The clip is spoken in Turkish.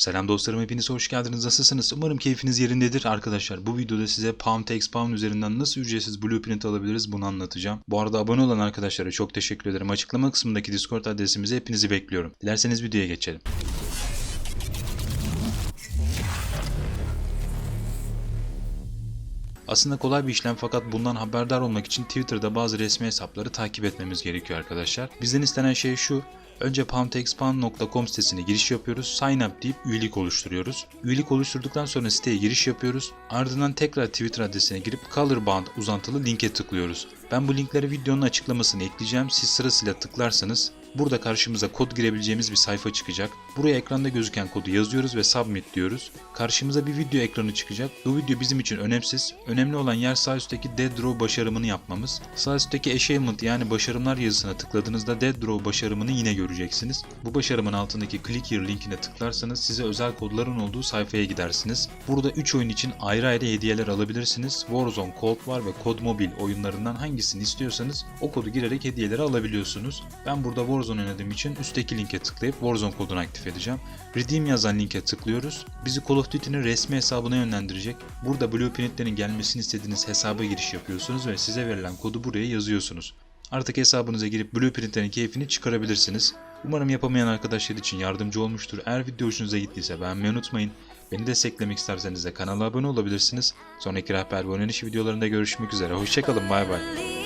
Selam dostlarım hepiniz hoş geldiniz. Nasılsınız? Umarım keyfiniz yerindedir arkadaşlar. Bu videoda size Pound Takes Pound üzerinden nasıl ücretsiz blueprint alabiliriz bunu anlatacağım. Bu arada abone olan arkadaşlara çok teşekkür ederim. Açıklama kısmındaki Discord adresimize hepinizi bekliyorum. Dilerseniz videoya geçelim. Aslında kolay bir işlem fakat bundan haberdar olmak için Twitter'da bazı resmi hesapları takip etmemiz gerekiyor arkadaşlar. Bizden istenen şey şu. Önce poundexpound.com sitesine giriş yapıyoruz. Sign up deyip üyelik oluşturuyoruz. Üyelik oluşturduktan sonra siteye giriş yapıyoruz. Ardından tekrar Twitter adresine girip Colorband uzantılı linke tıklıyoruz. Ben bu linkleri videonun açıklamasını ekleyeceğim. Siz sırasıyla tıklarsanız burada karşımıza kod girebileceğimiz bir sayfa çıkacak. Buraya ekranda gözüken kodu yazıyoruz ve submit diyoruz. Karşımıza bir video ekranı çıkacak. Bu video bizim için önemsiz. Önemli olan yer sağ üstteki Dead Draw başarımını yapmamız. Sağ üstteki Achievement yani başarımlar yazısına tıkladığınızda Dead Draw başarımını yine göreceksiniz. Bu başarımın altındaki Click Here linkine tıklarsanız size özel kodların olduğu sayfaya gidersiniz. Burada 3 oyun için ayrı ayrı hediyeler alabilirsiniz. Warzone, Cold War ve COD Mobile oyunlarından hangisini istiyorsanız o kodu girerek hediyeleri alabiliyorsunuz. Ben burada Warzone oynadığım için üstteki linke tıklayıp Warzone kodunu aktif edeceğim. Redeem yazan linke tıklıyoruz. Bizi Call of Duty'nin resmi hesabına yönlendirecek. Burada Blueprint'lerin gelmesini istediğiniz hesaba giriş yapıyorsunuz ve size verilen kodu buraya yazıyorsunuz. Artık hesabınıza girip Blueprint'lerin keyfini çıkarabilirsiniz. Umarım yapamayan arkadaşlar için yardımcı olmuştur. Eğer video hoşunuza gittiyse beğenmeyi unutmayın. Beni desteklemek isterseniz de kanala abone olabilirsiniz. Sonraki rehber ve videolarında görüşmek üzere. Hoşçakalın bay bay.